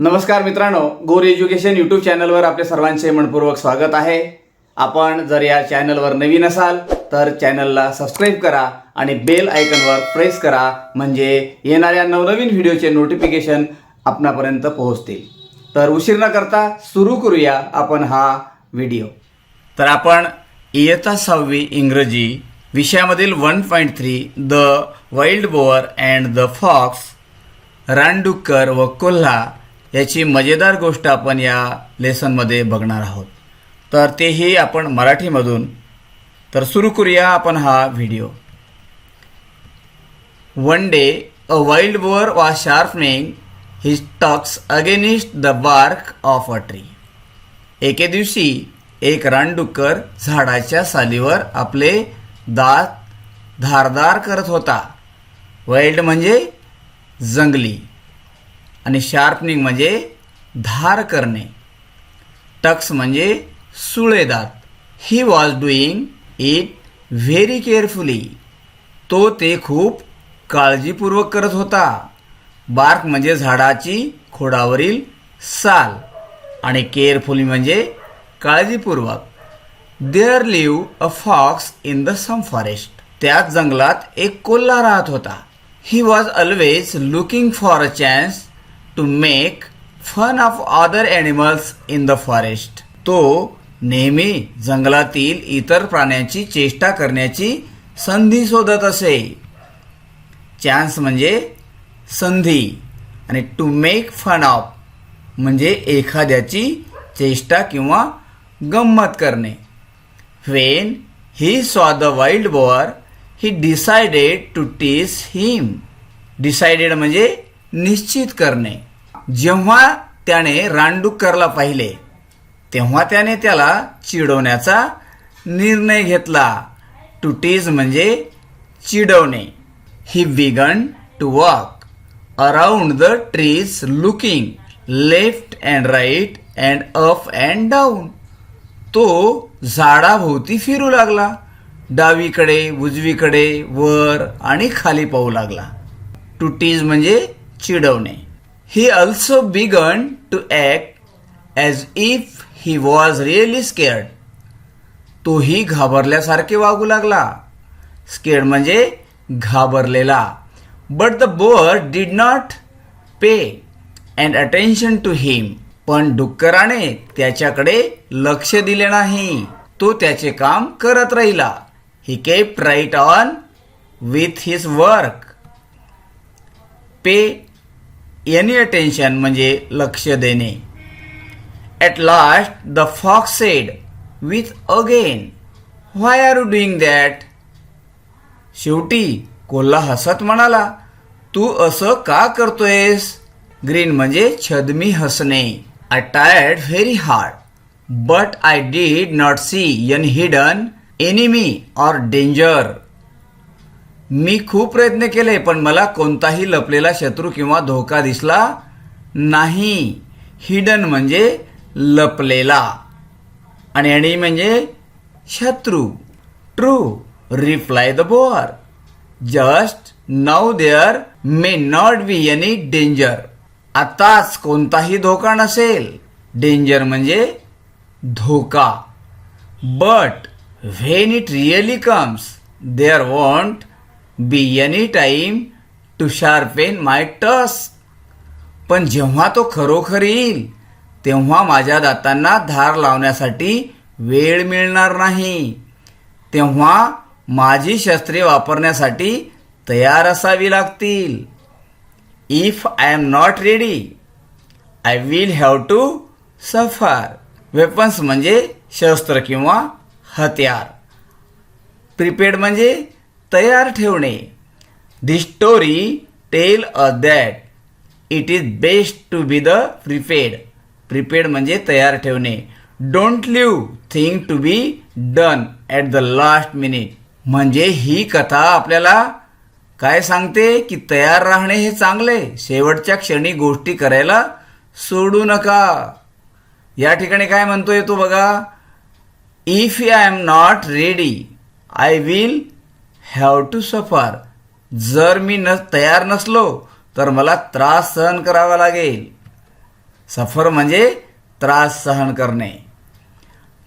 नमस्कार मित्रांनो गोर एज्युकेशन यूट्यूब चॅनलवर आपले सर्वांचे मनपूर्वक स्वागत आहे. आपण जर या चॅनलवर नवीन असाल तर चॅनलला सबस्क्राईब करा आणि बेल आयकनवर प्रेस करा म्हणजे येणाऱ्या नवनवीन व्हिडिओचे नोटिफिकेशन आपणापर्यंत पोहोचतील. तर उशीर न करता सुरू करूया आपण हा व्हिडिओ तर आपण इयत्ता सहावी इंग्रजी विषयामधील one point three the wild boar and the fox रानडुक्कर व कोल्हा याची मजेदार गोष्ट आपण या लेसनमध्ये बघणार आहोत. तर तेही आपण मराठीमधून. तर सुरू करूया आपण हा video. One day a wild boar was sharpening his tusks against the bark of a tree एके दिवशी एक रानडुक्कर झाडाच्या सालीवर आपले दात धारदार करत होता. वाईल्ड म्हणजे जंगली. आणि शार्पनिंग म्हणजे धार करणे. टक्स म्हणजे सुळेदात he was doing it very carefully तो ते खूप काळजीपूर्वक करत होता. बार्क म्हणजे झाडाची खोडावरील साल आणि केअरफुली म्हणजे काळजीपूर्वक. There live a fox in the same forest त्याच जंगलात एक कोल्हा राहत होता. He was always looking for a chance to make fun of other animals in the forest तो नेहमी जंगलातील इतर प्राण्यांची चेष्टा करण्याची संधी शोधत असे. चान्स म्हणजे संधी आणि टू मेक फन ऑफ म्हणजे एखाद्याची चेष्टा किंवा गंमत करणे. When he saw the wild boar he decided to tease him decided म्हणजे निश्चित करणे. जेव्हा त्याने रानडुक्करला पाहिले तेव्हा त्याने त्याला चिडवण्याचा निर्णय घेतला. टू टीज म्हणजे चिडवणे. He began to walk around the trees looking left and right and up and down तो झाडाभोवती फिरू लागला. डावीकडे उजवीकडे वर आणि खाली पाहू लागला. टू टीज म्हणजे चिडवणे. He also began to act as if he was really scared. तोही घाबरल्यासारखे वागू लागला. स्केड म्हणजे घाबरलेला. But the boar did not pay and attention to him पण डुक्कराने त्याच्याकडे लक्ष दिले नाही. तो त्याचे काम करत राहिला. He kept right on with his work pay any attention म्हणजे लक्ष देणे. At last the fox said with a grin why are you doing that शेवटी कोल्हा हसत म्हणाला तू असं का करतोयस? ग्रीन म्हणजे छदमी हसणे. I tried very hard but I did not see any hidden enemy or danger मी खूप प्रयत्न केले पण मला कोणताही लपलेला शत्रू किंवा धोका दिसला नाही. हिडन म्हणजे लपलेला. आणि आणि म्हणजे शत्रू. True reply the boar just now there may not be any danger आताच कोणताही धोका नसेल. डेंजर म्हणजे धोका. But when it really comes there won't be any time to sharpen my tusk पण जेव्हा तो खरोखर येईल तेव्हा माझ्या दातांना धार लावण्यासाठी वेळ मिळणार नाही. तेव्हा माझी शस्त्रे वापरण्यासाठी तयार असावी लागतील. If I am not ready I will have to suffer weapons म्हणजे शस्त्र किंवा हत्यार प्रिपेड म्हणजे तयार ठेवणे. The story tell a that it is best to be the prepared prepared म्हणजे तयार ठेवणे. Don't leave thing to be done at the last minute म्हणजे ही कथा आपल्याला काय सांगते की तयार राहणे हे चांगले. शेवटच्या क्षणी गोष्टी करायला सोडू नका. या ठिकाणी काय म्हणतोय तो बघा. If I am not ready I will have to suffer जर मी न तयार नसलो तर मला त्रास सहन करावा लागेल. सफर म्हणजे त्रास सहन करणे.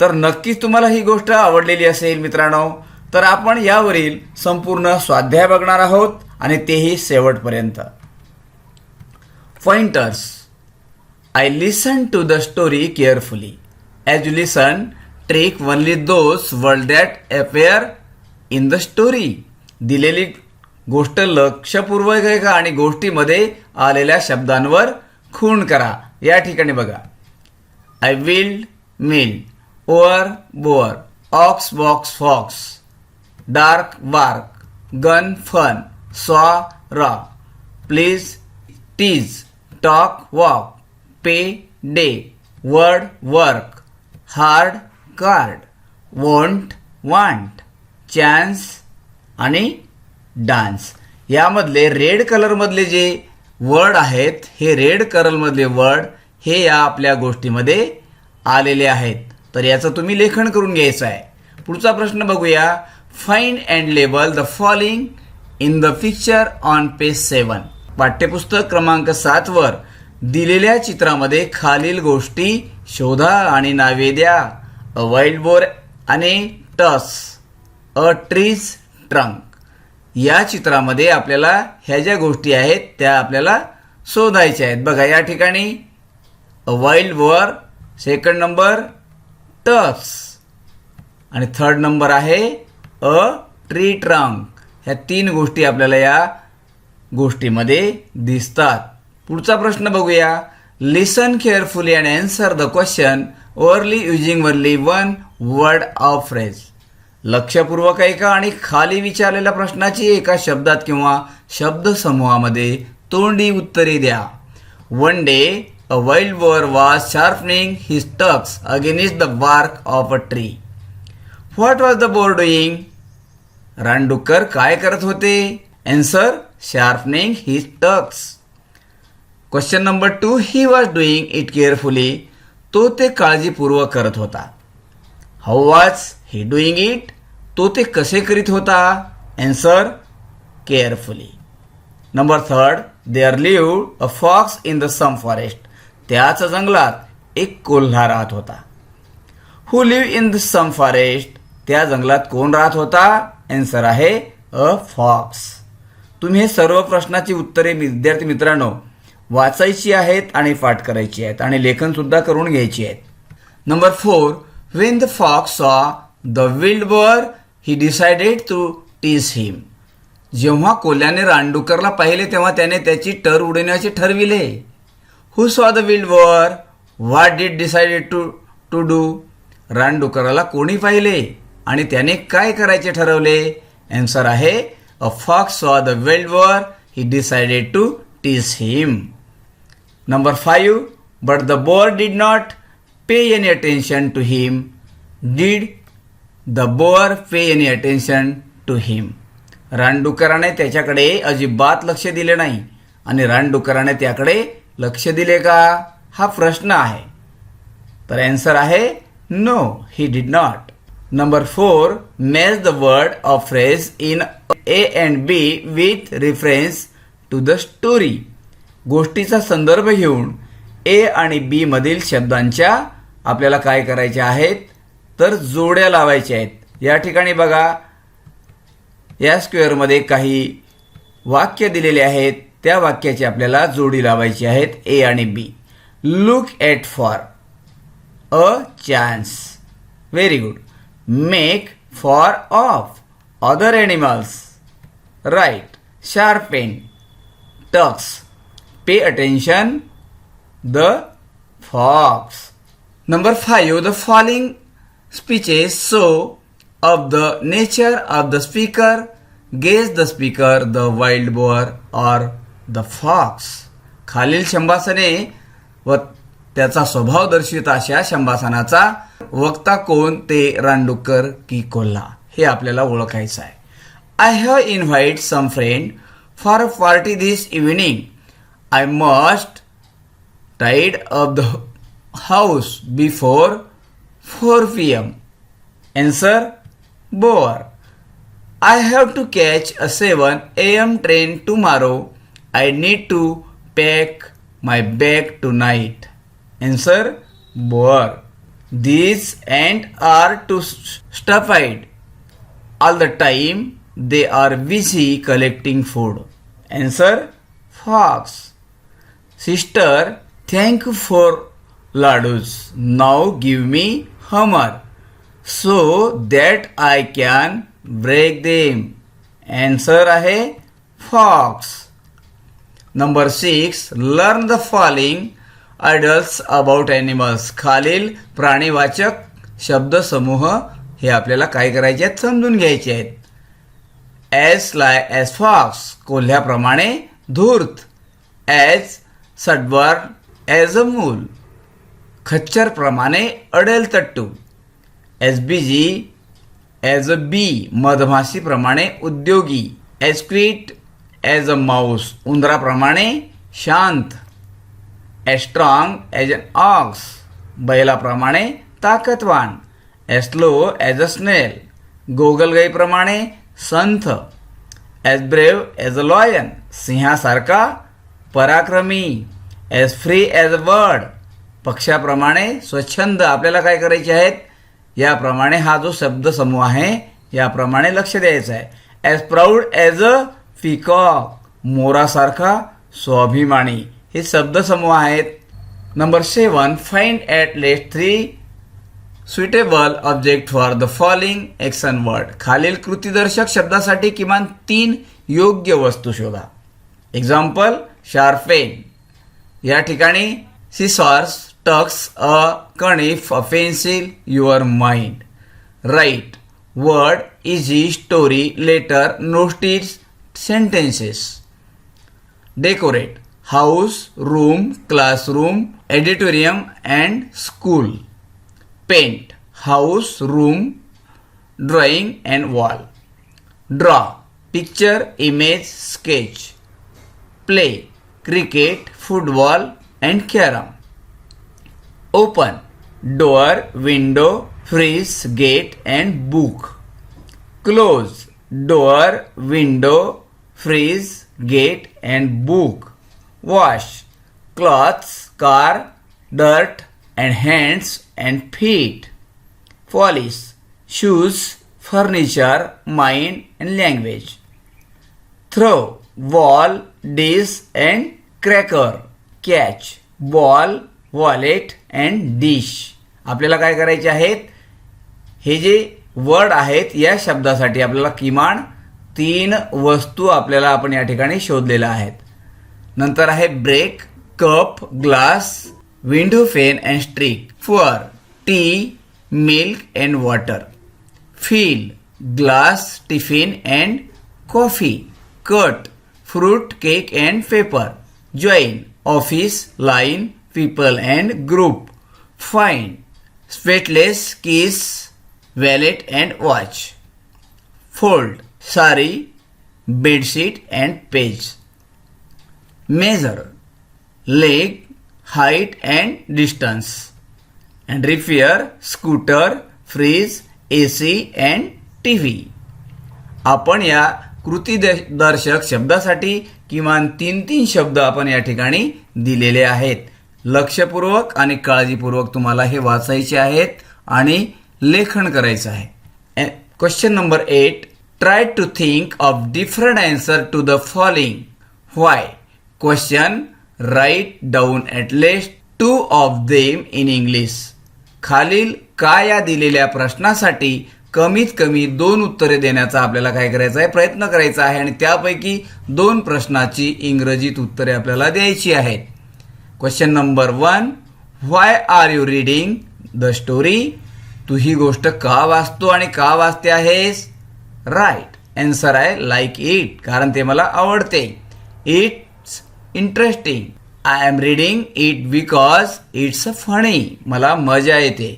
तर नक्कीच तुम्हाला ही गोष्ट आवडलेली असेल मित्रांनो. तर आपण यावरील संपूर्ण स्वाध्याय बघणार आहोत आणि तेही शेवटपर्यंत. Pointers I listen to the story carefully as you listen track only those world that appear in the story दिलेली गोष्ट लक्षपूर्वक आहे का? आणि गोष्टीमध्ये आलेल्या शब्दांवर खूण करा. या ठिकाणी बघा. I wild mill oar boar ox box fox dark bark gun fun saw raw please tease talk walk pay day word work hard card want want chance आणि डान्स यामधले रेड कलरमधले जे वर्ड आहेत हे रेड कलरमधले word हे या आपल्या गोष्टीमध्ये आलेले आहेत. तर याचं तुम्ही लेखन करून घ्यायचं आहे. पुढचा प्रश्न बघूया. Find and label the following in the picture on page seven पाठ्यपुस्तक क्रमांक सातवर दिलेल्या चित्रामध्ये खालील गोष्टी शोधा आणि नावे द्या. अ वाईल्ड बोर आणि टस. A tree's trunk. या चित्रामध्ये आपल्याला ह्या ज्या गोष्टी आहेत त्या आपल्याला शोधायच्या आहेत. बघा या ठिकाणी a wild boar second number tufts आणि थर्ड नंबर आहे अ ट्री ट्रंक ह्या तीन गोष्टी आपल्याला या गोष्टीमध्ये दिसतात. पुढचा प्रश्न बघूया. Listen carefully and answer the question orally using only one word of phrase लक्षपूर्वक ऐका आणि खाली विचारलेल्या प्रश्नाची एका शब्दात किंवा शब्दसमूहामध्ये तोंडी उत्तरे द्या. One day a wild boar was sharpening his tusks against the bark of a tree what was the boar doing रानडुक्कर काय करत होते? Answer sharpening his tusks question number two he was doing it carefully तो ते काळजीपूर्वक करत होता. How was he doing it तो ते कसे करीत होता? Answer carefully number third there live a fox in the same forest त्याच जंगलात एक कोल्हा राहत होता. Who live in the same forest त्या जंगलात कोण राहत होता? अँसर आहे अ फॉक्स तुम्ही हे सर्व प्रश्नाची उत्तरे विद्यार्थी मित्रांनो वाचायची आहेत आणि पाठ करायची आहेत आणि लेखनसुद्धा करून घ्यायची आहेत. Number four when the fox saw the wild boar he decided to tease him जेव्हा कोल्याने रानडुकरला पाहिले तेव्हा त्याने त्याची टर उडवण्याचे ठरविले. Who saw the wild boar what did decided to to do रानडुकराला कोणी पाहिले? आणि त्याने काय करायचे ठरवले? ॲन्सर आहे a fox saw the wild boar he decided to tease him Number 5. But the boar did not pay any attention to him did the boar pay any attention to him रानडुकराने त्याच्याकडे अजिबात लक्ष दिले नाही. आणि रानडुकराने त्याकडे लक्ष दिले का? हा प्रश्न आहे. तर ॲन्सर आहे no he did not number four match the word of phrase in A and B with reference to the story गोष्टीचा संदर्भ घेऊन ए आणि बी मधील शब्दांच्या आपल्याला काय करायच्या आहेत? तर जोड्या लावायच्या आहेत. या ठिकाणी बघा या स्क्वेअरमध्ये काही वाक्य दिलेले आहेत. त्या वाक्याची आपल्याला जोडी लावायची आहेत ए आणि B look at for a chance very good make for of other animals right sharpen tusks pay attention the fox number five the following speeches show of the nature of the speaker guess the speaker the wild boar or the fox खालील शंभासने व त्याचा स्वभाव दर्शित अशा शंभासनाचा वक्ता कोण ते रानडुक्कर की कोल्हा हे आपल्याला ओळखायचं आहे I have invite some friend for party this evening I must tidy of the house before 4 pm. Answer Boar. I have to catch a 7 am train tomorrow. I need to pack my bag tonight. Answer boar. These ants are too stuffed. All the time they are busy collecting food. Answer fox. Sister, thank you for ladus. Now give me hammer. So that I can break them. Answer आहे fox. Number six learn the following idioms about animals खालील प्राणीवाचक शब्दसमूह हे आपल्याला काय करायचे आहेत? समजून घ्यायचे आहेत. ॲज लाय ॲज फॉक्स कोल्ह्याप्रमाणे धूर्त. ॲज सडवर ॲज अ मूल खच्चरप्रमाणे अडेल तट्टू. As busy as a bee मधमाशीप्रमाणे उद्योगी. ॲज ॲज अ माऊस उंदराप्रमाणे शांत. ॲज ॲज अन ऑक्स बैलाप्रमाणे ताकदवान. As slow as a snail गोगलगाईप्रमाणे संथ. As brave as a lion सिंहासारखा पराक्रमी. As free as a bird पक्षाप्रमाणे स्वच्छंद आपल्याला काय करायचे आहेत? याप्रमाणे हा जो शब्दसमूह आहे याप्रमाणे लक्ष द्यायचं आहे. As proud as a peacock मोरासारखा स्वाभिमानी. हे शब्दसमूह आहेत. Number seven find at least three suitable object for the following action word खालील कृतीदर्शक शब्दासाठी किमान तीन योग्य वस्तू शोधा. एक्झाम्पल शार्पेन या ठिकाणी scissors Talks a canif, if pencil, your mind. Right. Word, easy, story, letter, notice, sentences. Decorate. House, room, classroom, auditorium and school. Paint. House, room, drawing and wall. Draw. Picture, image, sketch. Play. Cricket, football and carom open door, window, freeze gate, and book. Close door, window, freeze gate, and book. Wash clothes, car, dirt, and hands and feet. Polish shoes, furniture, mind, and language. Throw ball, dish, and cracker. Catch ball, wallet and dish. आपल्याला काय करायचे आहेत? हे जे word आहेत या शब्दासाठी आपल्याला किमान तीन वस्तू आपल्याला आपण या ठिकाणी शोधलेल्या आहेत. नंतर आहे break cup glass window pane and stick pour tea milk and water fill glass tiffin and coffee cut fruit cake and paper join office line people and group find spectacles keys wallet and watch fold sari bedsheet and page measure leg height and distance And repair scooter fridge A C and T V आपण या कृती दर्शक शब्दासाठी किमान तीन तीन शब्द आपण या ठिकाणी दिलेले आहेत. लक्षपूर्वक आणि काळजीपूर्वक तुम्हाला हे वाचायचे आहेत आणि लेखन करायचं आहे. Question number eight try to think of different answer to the following why question write down at least two of them in English खालील का या दिलेल्या प्रश्नासाठी कमीत कमी दोन उत्तरे देण्याचा आपल्याला काय करायचं आहे? प्रयत्न करायचा आहे आणि त्यापैकी दोन प्रश्नाची इंग्रजीत उत्तरे आपल्याला द्यायची आहेत. Question number one why are you reading the story तू ही गोष्ट का वाचतो आणि का वाचते आहेस? राईट अँसर आहे लाईक इट कारण ते मला आवडते. It's interesting I am reading it because it's a funny मला मजा येते.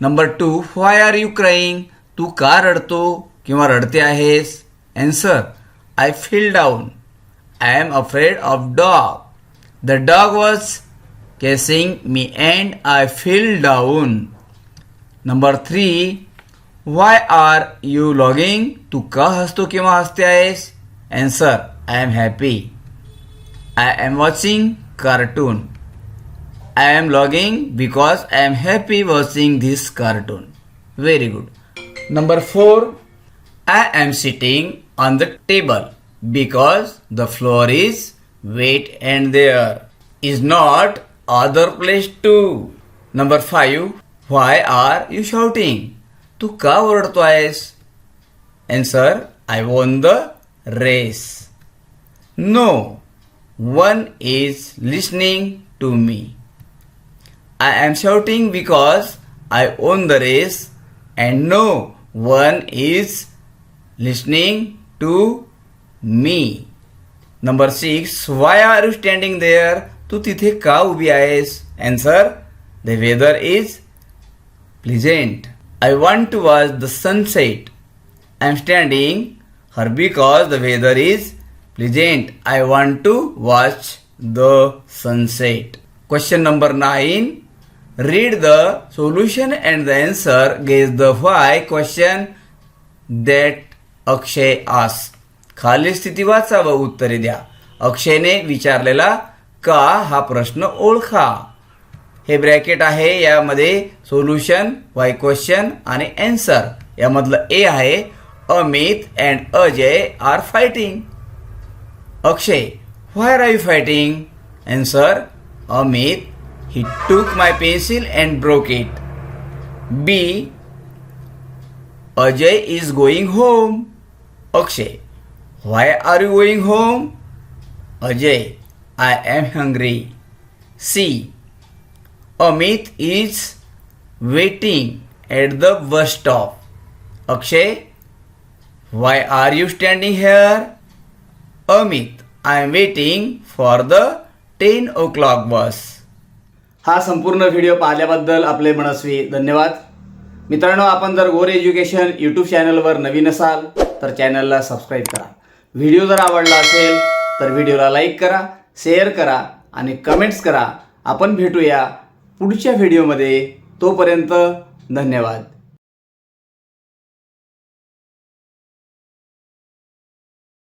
Number two why are you crying तू का रडतो किंवा रडते आहेस? Answer I feel down I am afraid of dog the dog was chasing me and I feel down number three why are you laughing तू का हसतो किंवा हसते आहेस answer I am happy I am watching cartoon I am logging because I am happy watching this cartoon. Very good. Number 4. I am sitting on the table because the floor is wet and there is not other place too. Number 5. Why are you shouting? तू का ओरडतो आहेस Answer I won the race. No, one is listening to me. I am shouting because I won the race and no one is listening to me. Number 6. Why are you standing there? तू तिथे का उभी आहेस Answer The weather is pleasant. I want to watch the sunset. I am standing here because the weather is pleasant. I want to watch the sunset. Question number 9. Read the solution and the answer. Guess the why question that अक्षय आस खालील स्थिती वाचा व उत्तरे द्या. अक्षयने विचारलेला का हा प्रश्न ओळखा? हे ब्रॅकेट आहे यामध्ये सोल्युशन वाय क्वेश्चन आणि अँसर यामधलं ए आहे Amit and Ajay are fighting. Akshay why are you fighting? Answer Amit he took my pencil and broke it. B Ajay is going home. Akshay why are you going home Ajay I am hungry C Amit is waiting at the bus stop Akshay why are you standing here Amit I am waiting for the ten o'clock bus हा संपूर्ण video पाहिल्याबद्दल आपले मनस्वी धन्यवाद. मित्रांनो आपण जर गोर education YouTube चॅनलवर नवीन असाल तर चॅनलला सबस्क्राईब करा. व्हिडिओ जर आवडला असेल तर व्हिडिओला लाईक करा शेअर करा आणि कमेंट्स करा. आपण भेटूया पुढच्या व्हिडिओमध्ये. तोपर्यंत धन्यवाद.